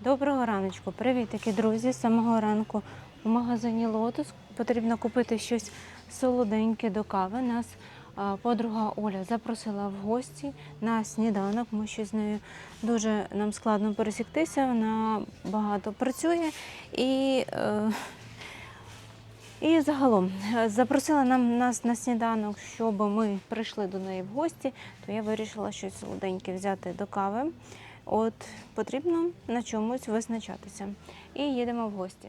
Доброго раночку, привіт, друзі. З самого ранку у магазині Лотос потрібно купити щось солоденьке до кави. Нас подруга Оля запросила в гості на сніданок. Ми ще з нею дуже нам складно пересіктися. Вона багато працює і. Е, і загалом е, запросила нам нас на сніданок, щоб ми прийшли до неї в гості, то я вирішила щось солоденьке взяти до кави. От потрібно на чомусь визначатися. І їдемо в гості.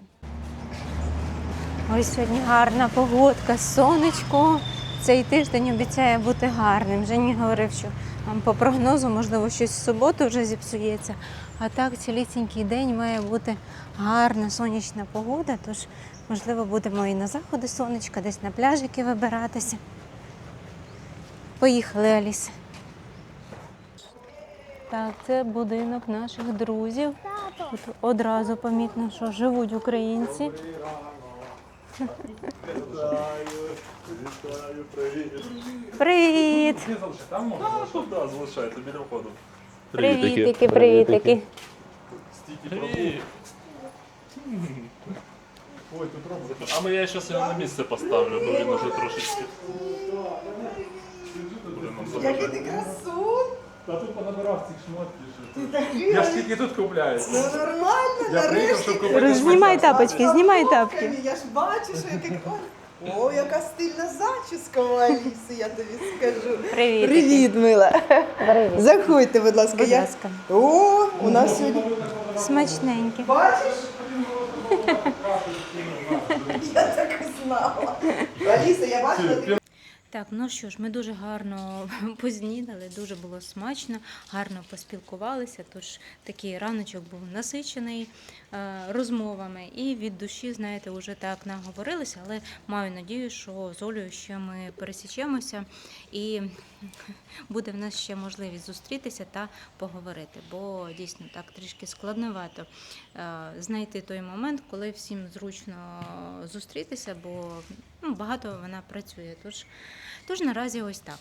Ось сьогодні гарна погодка, сонечко. Цей тиждень обіцяє бути гарним. Жені говорив, що по прогнозу, можливо, щось в суботу вже зіпсується. А так цілісінький день має бути гарна сонячна погода. Тож, можливо, будемо і на заходи сонечка, десь на пляжики вибиратися. Поїхали, Аліс. Так, це будинок наших друзів. Тут одразу помітно, що живуть українці. Вітаю, привіт. Привіт! Залишай, там можна? Да, біля входу. Привітики, привітики. Привіт. Ой, тут робот. А ми я зараз його на місце поставлю, бо він уже трошечки. Який ти красун! Та тут понабирав цих шмотків. Що- Я ж тільки тут купляю. Ну нормально, Я приїхав, нарешті. щоб купити. Знімай тапочки, знімай тапки. Я ж бачу, що. Ой, О, яка стильна зачіска у Аліси, я тобі скажу. Привітики. Привіт, мила. Привіт. Заходьте, будь ласка. Будь я... ласка. О, у нас сьогодні. Смачненькі. Бачиш? Я так і знала. Аліса, я бачила, ти Так, ну що ж, ми дуже гарно познідали, дуже було смачно, гарно поспілкувалися. Тож такий раночок був насичений розмовами і від душі, знаєте, вже так наговорилися, але маю надію, що з Олею ще ми пересічемося і буде в нас ще можливість зустрітися та поговорити, бо дійсно так трішки складновато е, знайти той момент, коли всім зручно зустрітися, бо ну, багато вона працює. Тож, тож наразі ось так.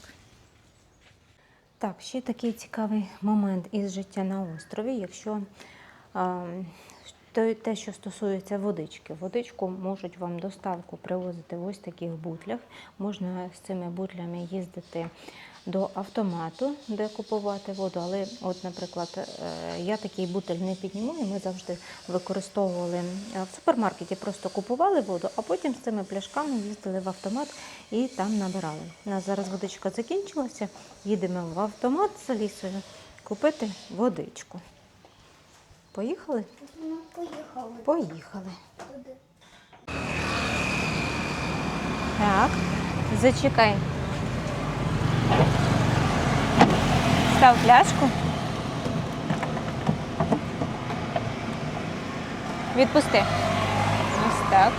Так, ще такий цікавий момент із життя на острові. Якщо то- те, що стосується водички, водичку можуть вам доставку привозити в ось таких бутлях. Можна з цими бутлями їздити до автомату, де купувати воду. Але, от, наприклад, е, я такий бутель не піднімаю. Ми завжди використовували е, в супермаркеті, просто купували воду, а потім з цими пляшками їздили в автомат і там набирали. У нас зараз водичка закінчилася. Їдемо в автомат з Алісою купити водичку. Поїхали? Ну, поїхали Поїхали. туди. Так, зачекай. Став пляшку. Відпусти. Ось так.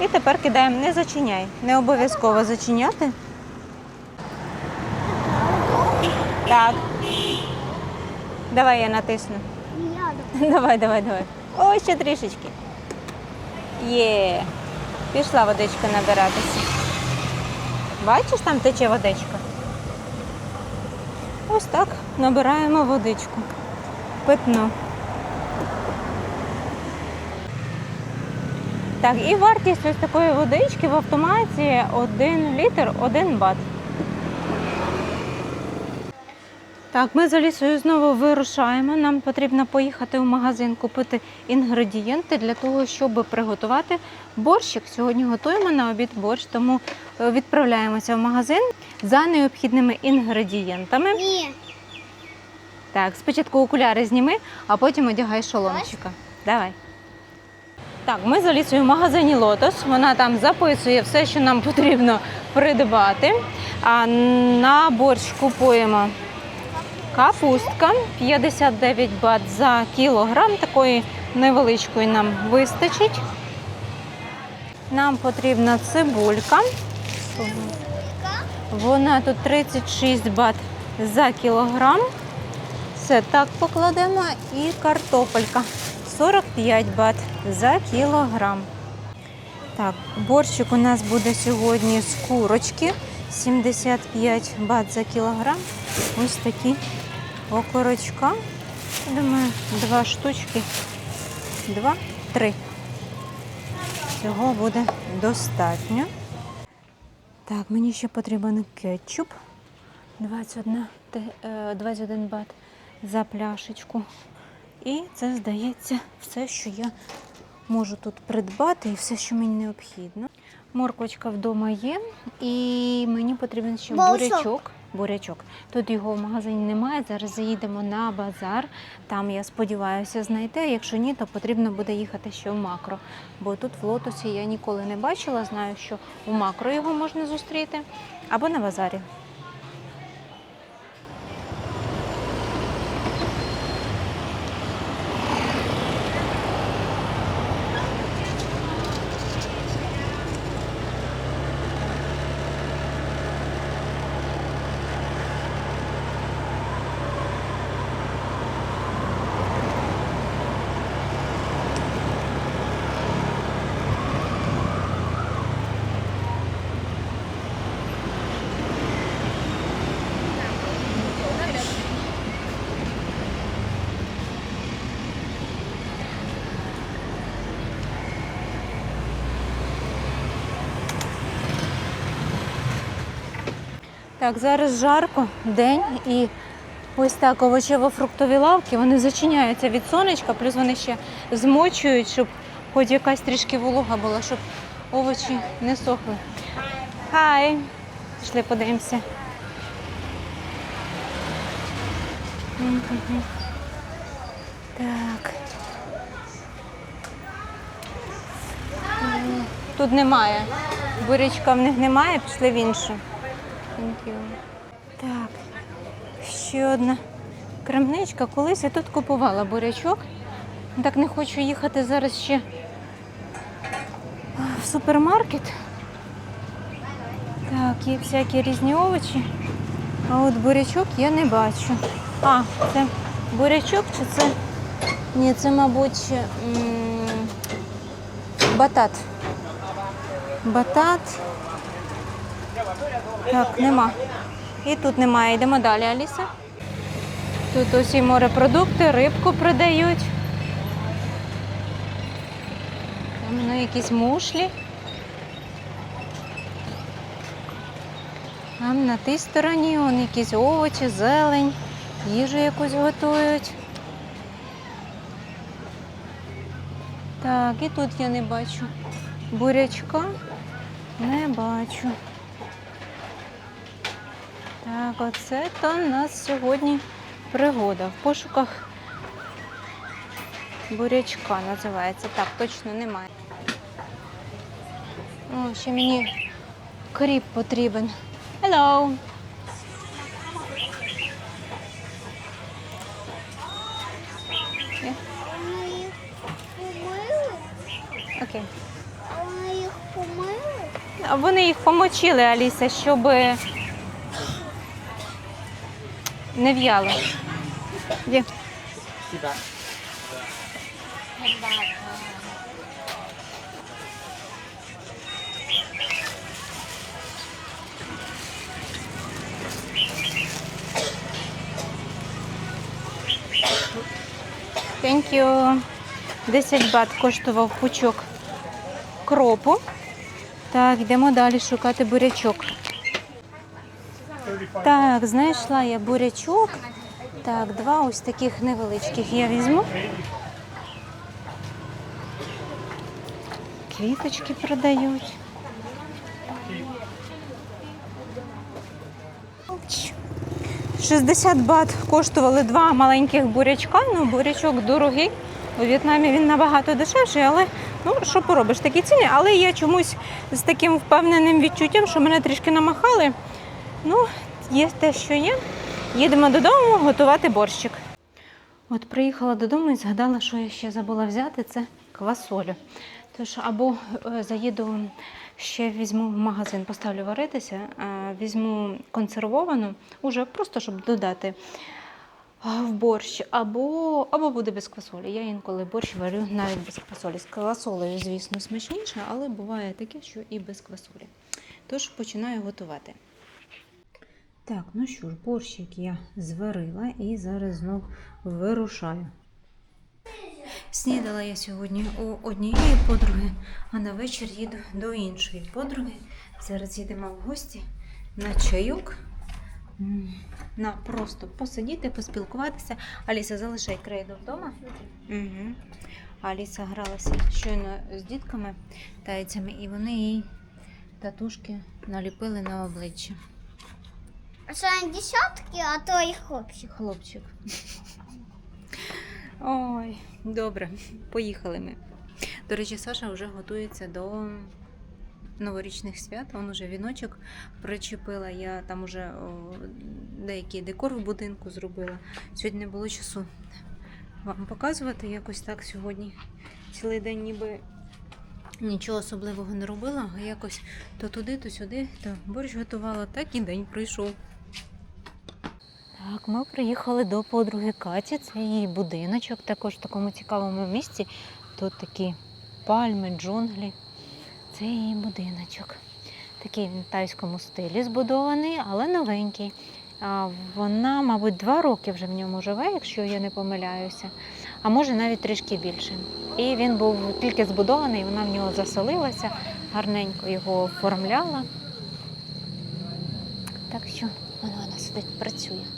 І тепер кидаємо, не зачиняй. Не обов'язково зачиняти. Так. Давай я натисну. Давай, давай, давай. О, ще трішечки. Є. Пішла водичка набиратися. Бачиш, там тече водичка. Ось так набираємо водичку. Питну. Так, і вартість ось такої водички в автоматі 1 літр 1 бат. Так, ми з Алісою знову вирушаємо. Нам потрібно поїхати в магазин купити інгредієнти для того, щоб приготувати борщик. Сьогодні готуємо на обід борщ, тому е, відправляємося в магазин за необхідними інгредієнтами. Ні. Так, спочатку окуляри зніми, а потім одягай шоломчика. Давай. Так, ми з Алісою в магазині Лотос. Вона там записує все, що нам потрібно придбати. А на борщ купуємо капустка 59 бат за кілограм. Такої невеличкої нам вистачить. Нам потрібна цибулька. Вона тут 36 бат за кілограм. Це так покладемо. І картопелька 45 бат за кілограм. Так, борщик у нас буде сьогодні з курочки 75 бат за кілограм. Ось такі окорочка. Думаю, два штучки. Два, три. Цього буде достатньо. Так, мені ще потрібен кетчуп. 21, е, 21 бат за пляшечку. І це, здається, все, що я можу тут придбати, і все, що мені необхідно. Морквочка вдома є, і мені потрібен ще бурячок. Бурячок. Тут його в магазині немає. Зараз заїдемо на базар. Там я сподіваюся знайти. Якщо ні, то потрібно буде їхати ще в макро. Бо тут в лотосі я ніколи не бачила. Знаю, що у макро його можна зустріти або на базарі. Так, зараз жарко, день і ось так овочево-фруктові лавки, вони зачиняються від сонечка, плюс вони ще змочують, щоб хоч якась трішки волога була, щоб овочі не сохли. Хай! Пішли подивимося. Так. Тут немає. Бурячка в них немає, пішли в іншу. Thank you. Так, ще одна крамничка. Колись я тут купувала бурячок. Так не хочу їхати зараз ще в супермаркет. Так, є всякі різні овочі. А от бурячок я не бачу. А, це бурячок чи це? Ні, це, мабуть, м, батат. Батат. Так, нема. І тут немає. Йдемо далі, Аліса. Тут усі морепродукти, рибку продають. Там ну, якісь мушлі. Там на тій стороні вон якісь овочі, зелень, їжу якусь готують. Так, і тут я не бачу. Бурячка не бачу. Так, оце у нас сьогодні пригода в пошуках бурячка називається. Так, точно немає. О, ще мені кріп потрібен. Hello! Окей. Вони їх помили? Вони їх помочили, Аліса, щоб не в'яло. Де? Thank you. 10 бат коштував пучок кропу. Так, йдемо далі шукати бурячок. Так, знайшла я бурячок. Так, два ось таких невеличких я візьму. Квіточки продають. 60 бат коштували два маленьких бурячка. Ну, бурячок дорогий. У В'єтнамі він набагато дешевший, але ну що поробиш, такі ціни. Але я чомусь з таким впевненим відчуттям, що мене трішки намахали. Ну, є те, що є. Їдемо додому готувати борщик. От приїхала додому і згадала, що я ще забула взяти це квасолю. Тож або е, заїду ще візьму в магазин, поставлю варитися, е, візьму консервовану, уже просто щоб додати в борщ, або, або буде без квасолі. Я інколи борщ варю навіть без квасолі. З квасолею, звісно, смачніше, але буває таке, що і без квасолі. Тож починаю готувати. Так, ну що ж, борщик я зварила і зараз знов вирушаю. Снідала я сьогодні у однієї подруги, а на вечір їду до іншої подруги. Зараз їдемо в гості на чайок. На просто посидіти, поспілкуватися. Аліса, залишай крейду вдома. Угу. Аліса гралася щойно з дітками тайцями, і вони їй татушки наліпили на обличчя. Не десятки, а то і хлопчик. Хлопчик. Ой, добре, поїхали ми. До речі, Саша вже готується до новорічних свят. Он уже віночок причепила. Я там уже деякий декор в будинку зробила. Сьогодні не було часу вам показувати якось так сьогодні. Цілий день ніби нічого особливого не робила, а якось то туди, то сюди, то борщ готувала, так і день пройшов. Так, ми приїхали до подруги Каті. Це її будиночок, також в такому цікавому місці. Тут такі пальми, джунглі. Це її будиночок. Такий в тайському стилі збудований, але новенький. Вона, мабуть, два роки вже в ньому живе, якщо я не помиляюся, а може навіть трішки більше. І він був тільки збудований, вона в нього заселилася, гарненько його оформляла. Так що вона сидить, працює.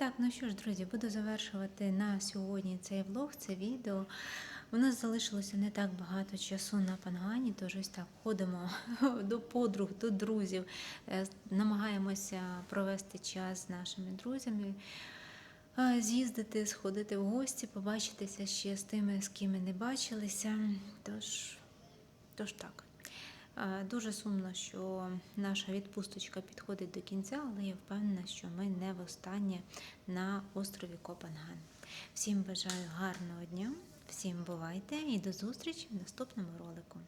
Так, ну що ж, друзі, буду завершувати на сьогодні цей влог, це відео. У нас залишилося не так багато часу на пангані, тож ось так ходимо до подруг, до друзів, е, намагаємося провести час з нашими друзями, е, з'їздити, сходити в гості, побачитися ще з тими, з ким ми не бачилися. Тож, тож так. Дуже сумно, що наша відпусточка підходить до кінця, але я впевнена, що ми не востаннє на острові Копенган. Всім бажаю гарного дня, всім бувайте і до зустрічі в наступному ролику.